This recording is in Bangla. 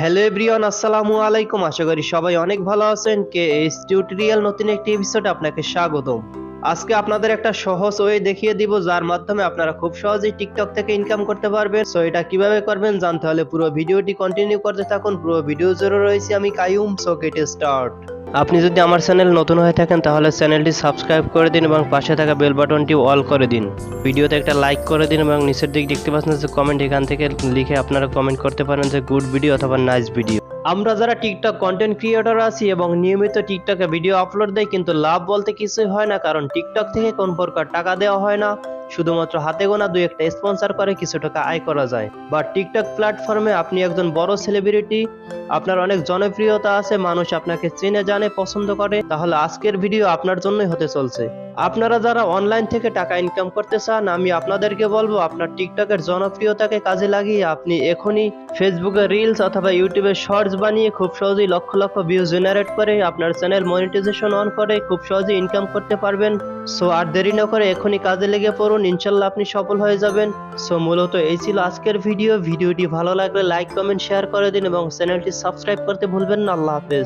হ্যালো এভরিওয়ান, আসসালামু আলাইকুম। আশা করি সবাই অনেক ভালো আছেন। কে এস টিউটোরিয়াল নতুন একটি এপিসোডে আপনাকে স্বাগতম। আজকে আপনাদের একটা সহজ ওয়ে দেখিয়ে দিব, যার মাধ্যমে আপনারা খুব সহজেই টিকটক থেকে ইনকাম করতে পারবেন। সো এটা কীভাবে করবেন জানতে হলে পুরো ভিডিওটি কন্টিনিউ করতে থাকুন। পুরো ভিডিও জুড়ে রয়েছে আমি কাইয়ুম সো গেট স্টার্ট আপনি যদি আমার চ্যানেল নতুন হয়ে থাকেন, তাহলে চ্যানেলটি সাবস্ক্রাইব করে দিন এবং পাশে থাকা বেল বাটনটি অল করে দিন। ভিডিওতে একটা লাইক করে দিন এবং নিচের দিক দেখতে পাচ্ছেন যে কমেন্ট এখান থেকে লিখে আপনারা কমেন্ট করতে পারেন যে গুড ভিডিও অথবা নাইস ভিডিও আমরা যারা টিকটক কন্টেন্ট ক্রিয়েটর আছি এবং নিয়মিত টিকটকে ভিডিও আপলোড দেয় কিন্তু লাভ বলতে কিছুই হয় না, কারণ টিকটক থেকে কোন প্রকার টাকা দেওয়া হয় না। শুধুমাত্র হাতে গোনা দুই একটা স্পন্সর করে কিছু টাকা আয় করা যায়। বা টিকটক প্ল্যাটফর্মে আপনি একজন বড় সেলিব্রিটি আপনার অনেক জনপ্রিয়তা আছে, মানুষ আপনাকে চেনে, জানে, পছন্দ করে, তাহলে আজকের ভিডিও আপনার জন্যই হতে চলছে। আপনারা যারা অনলাইন থেকে টাকা ইনকাম করতে চান, আমি আপনাদেরকে বলব, আপনার টিকটকের জনপ্রিয়তাকে কাজে লাগিয়ে আপনি এখনই ফেসবুকে রিলস অথবা ইউটিউবে শর্টস বানিয়ে খুব সহজেই লক্ষ লক্ষ ভিউ জেনারেট করে আপনার চ্যানেল মনিটাইজেশন অন করে খুব সহজেই ইনকাম করতে পারবেন। সো আর দেরি না করে এখনই কাজে লেগে পড়ুন, ইনশাল্লাহ আপনি সফল হয়ে যাবেন। সো মূলত এই ছিল আজকের ভিডিও ভিডিওটি ভালো লাগলে লাইক কমেন্ট শেয়ার করে দিন এবং চ্যানেলটি সাবস্ক্রাইব করতে ভুলবেন না। আল্লাহ হাফেজ।